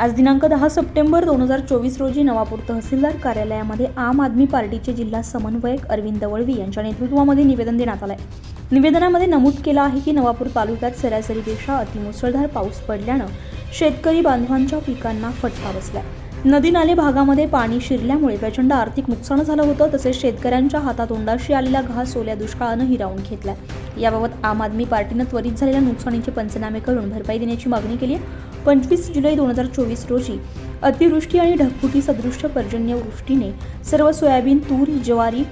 आज दिनांक दहा सप्टेंबर दोन हजार चोवीस रोजी नवापूर तहसीलदार कार्यालयामध्ये आम आदमी पार्टीचे जिल्हा समन्वयक अरविंद वळवी यांच्या नेतृत्वामध्ये निवेदन देण्यात आलंय. निवेदनामध्ये नमूद केलं आहे की नवापूर तालुक्यात सरासरीपेक्षा अतिमुसळधार पाऊस पडल्यानं शेतकरी बांधवांच्या पिकांना फटका बसलाय. नदी नाले भागामध्ये पाणी शिरल्यामुळे प्रचंड आर्थिक नुकसान झालं होतं तसेच शेतकऱ्यांच्या हातातोंडाशी आलेला घास ओल्या दुष्काळानं हिरावून घेतलाय. याबाबत आम आदमी पार्टीनं त्वरित झालेल्या नुकसानीचे पंचनामे करून भरपाई देण्याची मागणी केली आहे. पंचवीस जुलै दोन हजार चोवीस रोजी अतिवृष्टी आणि ढगफुटी सदृश्य पर्जन्यवृष्टीने सर्व सोयाबीन तूर ज्वारी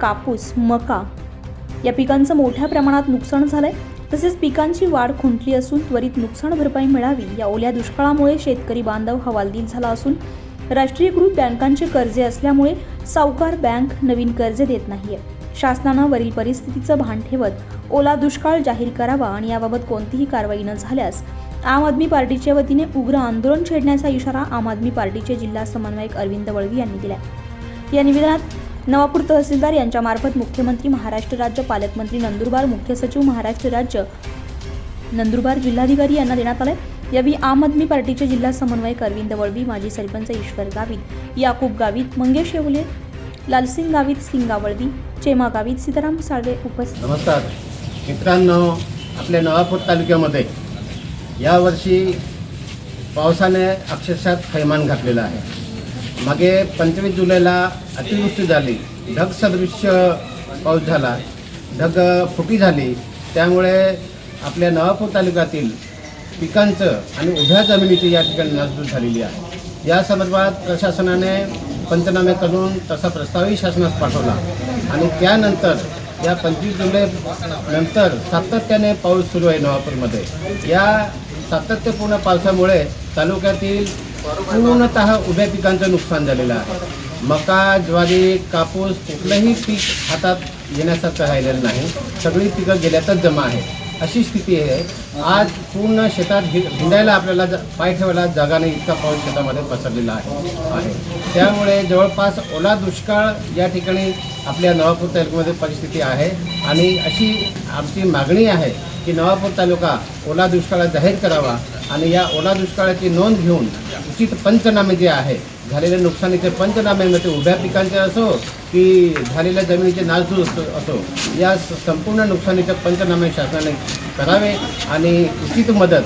कापूस मका या पिकांचं मोठ्या प्रमाणात नुकसान झालंय. तसेच पिकांची वाढ खुंटली असून त्वरित नुकसान भरपाई मिळावी या ओल्या दुष्काळामुळे शेतकरी बांधव हवालदिल झाला असून राष्ट्रीयकृत बँकांचे कर्जे असल्यामुळे सावकार बँक नवीन कर्ज देत नाहीये. शासनानं वरील परिस्थितीचं भान ठेवत ओला दुष्काळ जाहीर करावा आणि याबाबत कोणतीही कारवाई न झाल्यास आम आदमी पार्टीच्या वतीने उग्र आंदोलन छेडण्याचा इशारा आम आदमी पार्टीचे जिल्हा समन्वयक अरविंद वळवी यांनी दिला या निवेदनात नवापूर तहसीलदार यांच्यामार्फत मुख्यमंत्री महाराष्ट्र राज्य पालकमंत्री नंदुरबार मुख्य सचिव महाराष्ट्र राज्य नंदुरबार जिल्हाधिकारी यांना देण्यात आले यावेळी आम आदमी पार्टीचे जिल्हा समन्वयक अरविंद वळवी माजी सरपंच ईश्वर गावित याकूब गावित मंगेश येवले लालसिंग गावित सिंगा वळवी चेमा गावित सीताराम साळवे उपस्थित. नमस्कार. मित्रांनो आपल्या नवापूर तालुक्यामध्ये यावर्षी पावसाने अक्षरशः थैमान घातलेलं आहे. मागे पंचवीस जुलैला अतिवृष्टी झाली. ढग सदृश्य पाऊस झाला. ढग फुटी झाली. त्यामुळे आपल्या नवापूर तालुक्यातील पिकांचं आणि उभ्या जमिनीची या ठिकाणी नासधूस झालेली आहे. या संदर्भात प्रशासनाने पंचनामे करून तसा प्रस्तावही शासनास पाठवला. आणि त्यानंतर या पंचवीस जुलै नंतर सातत्याने पाऊस सुरू आहे नवापूरमध्ये. या सातत्यपूर्ण पावसामुळे तालुक्यातील पूर्णत उभ्या पिकांचं नुकसान झालेलं आहे. मका ज्वारी कापूस कुठलंही पीक हातात येण्यासारखं राहिलेलं नाही. सगळी पिकं गेल्यातच जमा आहे अशी स्थिती आहे. आज पूर्ण शेतात हिंडायला आपल्याला ज- पाय ठेवायला जागा नाही इतका पाऊस शेतामध्ये पसरलेला आहे. आहे. त्यामुळे जवळपास ओला दुष्काळ या ठिकाणी आपल्या नवापूर तालुक्यामध्ये परिस्थिती आहे. आणि अशी आमची मागणी आहे की नवापूर तालुका ओला दुष्काळ जाहीर करावा आणि या ओला दुष्काळाची नोंद घेऊन उचित पंचनामे जे आहे झालेल्या नुकसानीचे पंचनामे म्हणजे उभ्या पिकांचे असो की झालेल्या जमिनीचे नाजूर असो असो या संपूर्ण नुकसानीचे पंचनामे शासनाने करावे आणि आणि उचित मदत.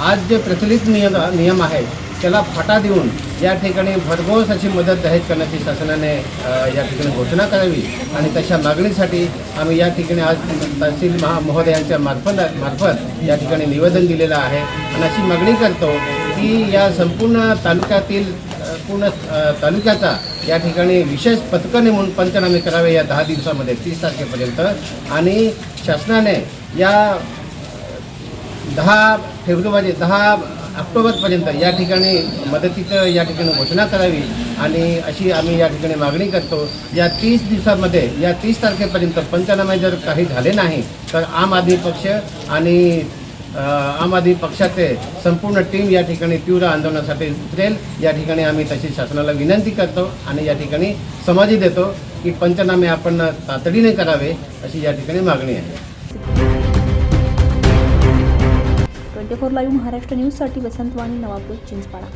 आज जे प्रचलित नियम नियम आहे त्याला फाटा देऊन या ठिकाणी भरघोस अशी मदत जाहीर करण्याची शासनाने या ठिकाणी घोषणा करावी आणि तशा मागणीसाठी आम्ही या ठिकाणी आज तहसील महा महोदयांच्या मार्फत मार्फत या ठिकाणी निवेदन दिलेलं आहे. आणि अशी मागणी करतो की या संपूर्ण तालुक्यातील पूर्ण तालुक्याचा या ठिकाणी विशेष पथकं नेमून पंचनामे करावे या दहा दिवसामध्ये तीस तारखेपर्यंत. आणि शासनाने या दहा फेब्रुवारी दहा ऑक्टोबरपर्यंत या ठिकाणी मदतीचं या ठिकाणी घोषणा करावी आणि अशी आम्ही या ठिकाणी मागणी करतो. या तीस दिवसामध्ये या तीस तारखेपर्यंत पंचनामे जर काही झाले नाही तर आम आदमी पक्ष आणि आम आदमी पक्षाचे संपूर्ण टीम या ठिकाणी तीव्र आंदोलनासाठी उतरेल. या ठिकाणी आम्ही तशी शासनाला विनंती करतो आणि या ठिकाणी समजही देतो की पंचनामे आपण तातडीने करावे अशी या ठिकाणी मागणी आहे. ट्वेंटी फोर लाईव्ह महाराष्ट्र न्यूजसाठी वसंतवाणी नवापूर चिंचपाडा.